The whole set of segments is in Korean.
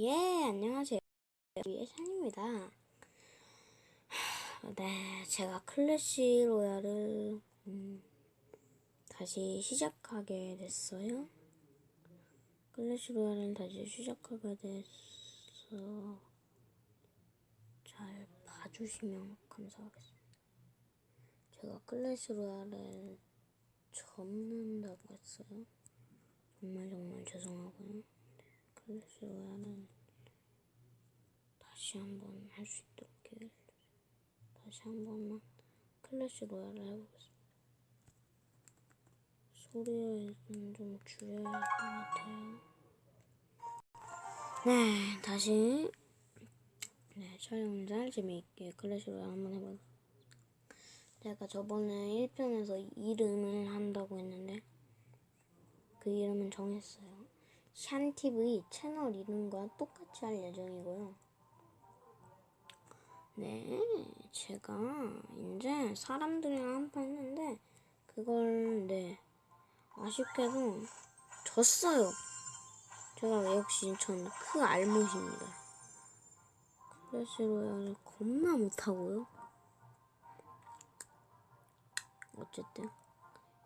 예, 안녕하세요. 예찬입니다. 네, 제가 클래시 로얄을 음, 다시 시작하게 됐어요. 클래시 로얄을 다시 시작하게 돼서 잘 봐주시면 감사하겠습니다. 제가 클래시 로얄을 접는다고 했어요. 정말 정말 죄송하고요. 로얄은 다시 한번 할 수 있도록 기회를. 다시 한 번만 클래시 로얄을 해보겠습니다. 소리는 좀 줄여야 할 것 같아요. 네, 다시 네, 촬영잘 재미있게 클래시 로얄 한번 해보겠습니다. 제가 저번에 1편에서 이름을 한다고 했는데 그 이름은 정했어요. 샨TV 채널 이름과 똑같이 할 예정이고요. 네, 제가 이제 사람들이랑 한 판 했는데 그걸 네 아쉽게도 졌어요. 제가 역시 전 크 알못입니다. 클래시 로얄을 겁나 못하고요. 어쨌든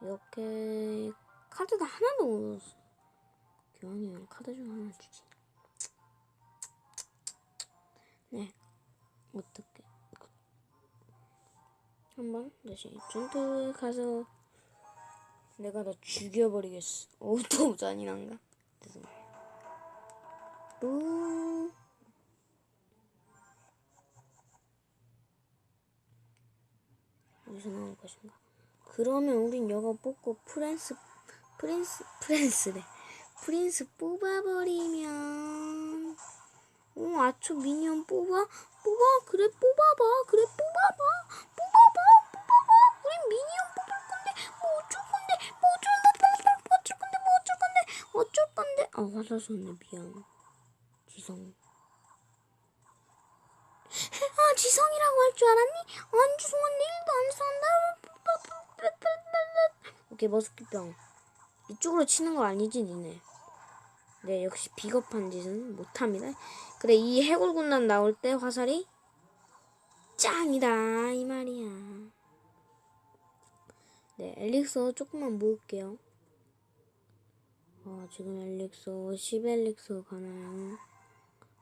이렇게 카드가 하나도 없었어. 교환이 형 카드 좀 하나 주지. 네, 어떻게? 한번 다시 전투에 가서 내가 너 죽여버리겠어. 오, 또 잔인한가? 죄송해요. 루. 어디서 나올 것인가? 그러면 우린 이거 뽑고 프랜스 프린스 프랜스래 프린스 뽑아버리면. 오 아초 미니언 뽑아? 뽑아? 그래 뽑아봐. 그래 뽑아봐. 뽑아봐 뽑아봐. 우린 미니언 뽑을 건데 뭐 어쩔 건데 뭐 어쩔 건데 뭐 어쩔 건데 뭐 어쩔 건데 어쩔 건데. 아 화살 쏘네 미안. 지성. 아 지성이라고 할 줄 알았니? 안 죄송한데 일도 안 산다. 오케이 머스키병. 이쪽으로 치는 거 아니지 니네 네 역시 비겁한 짓은 못합니다 그래 이 해골 군단 나올 때 화살이 짱이다 이 말이야 네 엘릭서 조금만 모을게요 아 지금 엘릭서 10엘릭서 가나요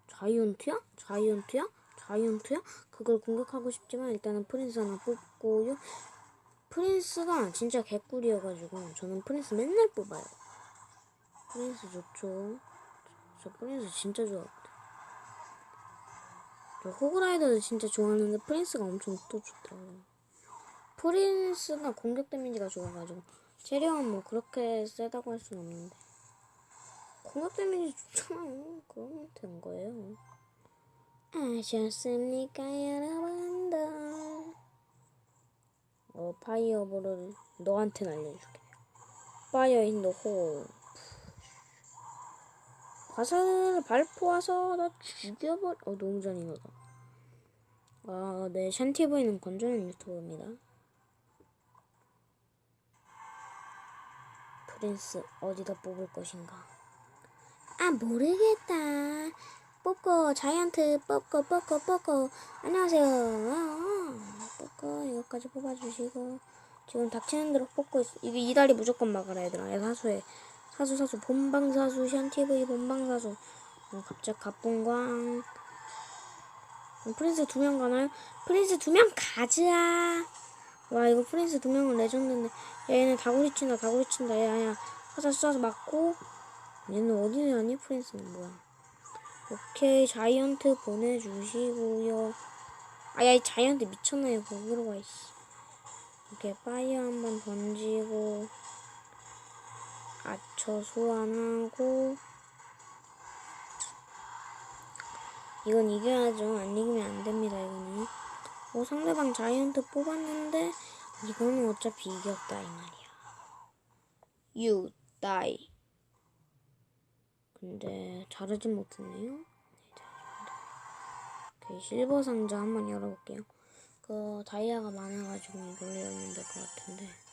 자이언트야? 자이언트야? 자이언트야? 그걸 공격하고 싶지만 일단은 프린스 하나 뽑고요 프린스가 진짜 개꿀이어가지고 저는 프린스 맨날 뽑아요. 프린스 좋죠. 저 프린스 진짜 좋아하거든. 저 호그라이더도 진짜 좋아하는데 프린스가 엄청 또 좋더라고요. 프린스가 공격 데미지가 좋아가지고 체력은 뭐 그렇게 세다고 할 순 없는데 공격 데미지 좋잖아요. 그러면 된 거예요. 아셨습니까 여러분들? 어, 파이어볼을 너한테 날려줄게. 파이어 인더 홀. 화살을 발포와서 나 죽여버려. 어, 너무 잔인하다. 아, 네, 샨티브이는 건조는 유튜브입니다. 프린스, 어디다 뽑을 것인가? 아, 모르겠다. 뽑고, 자이언트, 뽑고, 뽑고, 뽑고. 안녕하세요. 아, 뽑고, 이것까지 뽑아주시고. 지금 닥치는 대로 뽑고 있어. 이게 이 다리 무조건 막아라, 얘들아. 야, 사수해. 사수, 사수. 본방사수, 샨티브이 본방사수. 어, 갑자기 갑봉광. 어, 프린스 두 명 가나요? 프린스 두 명 가자. 와, 이거 프린스 두 명은 레전드인데. 야, 얘는 다구리 친다, 다구리 친다. 야, 야. 화살 쏴서 맞고. 얘는 어디 가니? 프린스는 뭐야? 오케이, 자이언트 보내주시고요. 아야, 이 자이언트 미쳤나요? 거기로 가, 이씨. 오케이, 파이어 한번 던지고. 아처 소환하고. 이건 이겨야죠. 안 이기면 안 됩니다, 이거는. 어, 상대방 자이언트 뽑았는데, 이거는 어차피 이겼다, 이 말이야. You die. 근데 자르진 못했네요. 네, 실버 상자 한번 열어볼게요. 그 다이아가 많아가지고 이걸로 열면 될 것 같은데.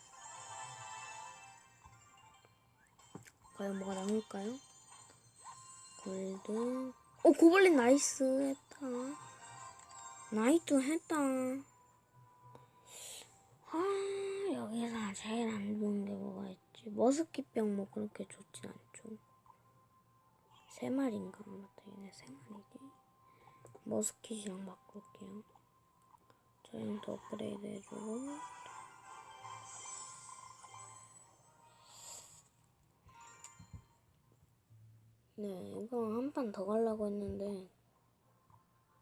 과연 뭐가 나올까요? 골드. 어 고블린 나이스 했다. 나이트 했다. 아 여기서 제일 안 좋은 게 뭐가 있지? 머스키병 뭐 그렇게 좋진 않죠. 세 마리인가 맞다 얘네 세 마리지. 머스킷이랑 바꿀게요. 저희도 업그레이드 해주고. 네, 이거 한 판 더 가려고 했는데,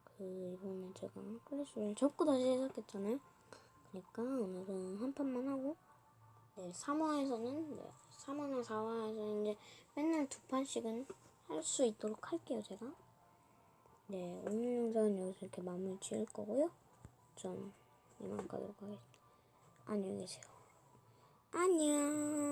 그, 이번에 제가 클래시를 접고 다시 시작했잖아요? 그러니까 오늘은 한 판만 하고, 네, 3화에서는, 네, 3화나 4화에서 이제 맨날 두 판씩은 할 수 있도록 할게요, 제가. 네, 오늘 영상은 여기서 이렇게 마무리 지을 거고요. 전 이만 가도록 하겠습니다. 안녕히 계세요. 안녕.